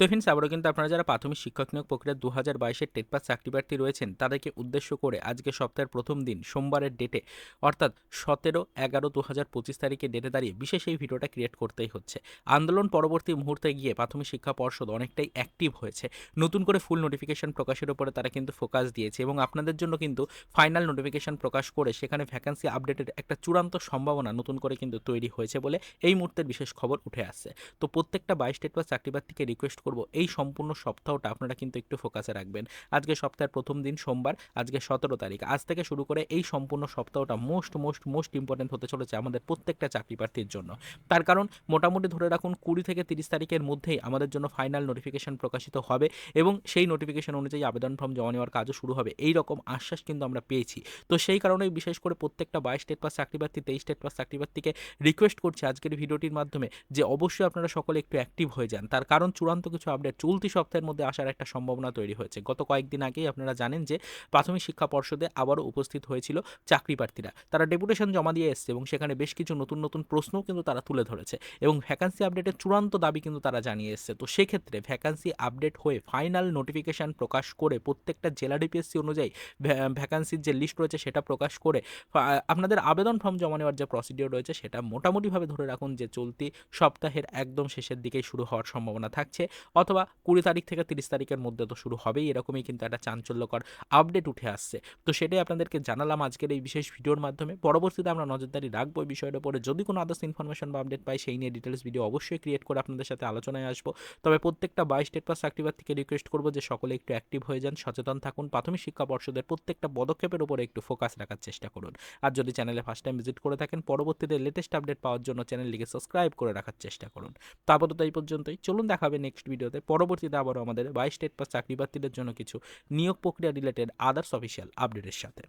তো ফ্রেন্ডস আবারও কিন্তু আপনারা যারা প্রাথমিক শিক্ষক নিয়োগ প্রক্রিয়া দু হাজার বাইশের টেট পাস চাকরি প্রার্থী রয়েছেন, তাদেরকে উদ্দেশ্য করে আজকে সপ্তাহের প্রথম দিন, সোমবারের ডেটে অর্থাৎ সতেরো এগারো দু হাজার পঁচিশ তারিখে ডেটে দাঁড়িয়ে বিশেষ এই ভিডিওটা ক্রিয়েট করতেই হচ্ছে। আন্দোলন পরবর্তী মুহূর্তে গিয়ে প্রাথমিক শিক্ষা পর্ষদ অনেকটাই অ্যাক্টিভ হয়েছে। নতুন করে ফুল নোটিফিকেশন প্রকাশের উপরে তারা কিন্তু ফোকাস দিয়েছে এবং আপনাদের জন্য কিন্তু ফাইনাল নোটিফিকেশন প্রকাশ করে সেখানে ভ্যাকান্সি আপডেটের একটা চূড়ান্ত সম্ভাবনা নতুন করে কিন্তু তৈরি হয়েছে বলে এই মুহূর্তের বিশেষ খবর উঠে আসছে। তো প্রত্যেকটা বাইশ স্টেট বা চাকরি প্রার্থীকে রিকোয়েস্ট করব। এই সম্পূর্ণ সপ্তাহটা আপনারা কিন্তু একটু ফোকাসে রাখবেন। আজকে সপ্তাহের প্রথম দিন সোমবার, আজকে সতেরো তারিখ। আজ থেকে শুরু করে এই সম্পূর্ণ সপ্তাহটা মোস্ট মোস্ট মোস্ট ইম্পর্টেন্ট হতে চলেছে আমাদের প্রত্যেকটা চাকরি প্রার্থীর জন্য। তার কারণ মোটামুটি ধরে রাখুন কুড়ি থেকে তিরিশ তারিখের মধ্যেই আমাদের জন্য ফাইনাল নোটিফিকেশন প্রকাশিত হবে এবং সেই নোটিফিকেশন অনুযায়ী আবেদন ফর্ম জমা নেওয়ার কাজও শুরু হবে। এই রকম আশ্বাস কিন্তু আমরা পেয়েছি। তো সেই কারণেই বিশেষ করে প্রত্যেকটা বাইশ স্টেট পাস চাকরি প্রার্থী, তেইশ স্টেট পাস চাকরি প্রার্থীকে রিকোয়েস্ট করছি আজকের ভিডিওটির মাধ্যমে যে অবশ্যই আপনারা সকলে একটু অ্যাক্টিভ হয়ে যান। তার কারণ চূড়ান্ত আপডেট চলতি সপ্তাহের মধ্যে আসার একটা সম্ভাবনা তৈরি হয়েছে। গত কয়েকদিন আগেই আপনারা জানেন যে প্রাথমিক শিক্ষা পর্ষদে আবারও উপস্থিত হয়েছিল চাকরি প্রার্থীরা। তারা ডেপুটেশন জমা দিয়ে এসছে এবং সেখানে বেশ কিছু নতুন নতুন প্রশ্নও কিন্তু তারা তুলে ধরেছে এবং ভ্যাকান্সি আপডেটের চূড়ান্ত দাবি কিন্তু তারা জানিয়ে এসছে। তো সেক্ষেত্রে ভ্যাকান্সি আপডেট হয়ে ফাইনাল নোটিফিকেশন প্রকাশ করে প্রত্যেকটা জেলা ডিপিএসসি অনুযায়ী ভ্যাকান্সির যে লিস্ট রয়েছে সেটা প্রকাশ করে আপনাদের আবেদন ফর্ম জমা নেওয়ার যে প্রসিডিওর রয়েছে সেটা মোটামুটিভাবে ধরে রাখুন যে চলতি সপ্তাহের একদম শেষের দিকেই শুরু হওয়ার সম্ভাবনা থাকছে। অথবা কুড়ি তারিখ থেকে তিরিশ তারিখের মধ্যে তো শুরু হবেই, এরকমই কিন্তু একটা চাঞ্চল্যকর আপডেট উঠে আসছে। তো সেটাই আপনাদেরকে জানালাম আজকের এই বিশেষ ভিডিওর মাধ্যমে। পরবর্তীতে আমরা নজরদারি রাখব এই বিষয়ের উপরে যদি কোনো আদার্স ইনফরমেশন বা আপডেট পাই, সেই নিয়ে ডিটেলস ভিডিও অবশ্যই ক্রিয়েট করে আপনাদের সাথে আলোচনায় আসব। তবে প্রত্যেকটা বাইশ স্টেট পাস চাকরি থেকে রিকোয়েস্ট করব যে সকলে একটু অ্যাক্টিভ হয়ে যান, সচেতন থাকুন। প্রাথমিক শিক্ষা পর্ষদের প্রত্যেকটা পদক্ষেপের উপরে একটু ফোকাস রাখার চেষ্টা করুন। আর যদি চ্যানেলে ফার্স্ট টাইম ভিজিট করে থাকেন, পরবর্তীতে লেটেস্ট আপডেট পাওয়ার জন্য চ্যানেলটিকে সাবস্ক্রাইব করে রাখার চেষ্টা করুন। তো এই পর্যন্তই। চলুন দেখাবে নেক্সট ভিডিওতে। পরবর্তীতে আবারও আমাদের বাইশ স্টেট পাস চাকরি প্রার্থীদের জন্য কিছু নিয়োগ প্রক্রিয়া রিলেটেড আদার্স অফিসিয়াল আপডেটের সাথে।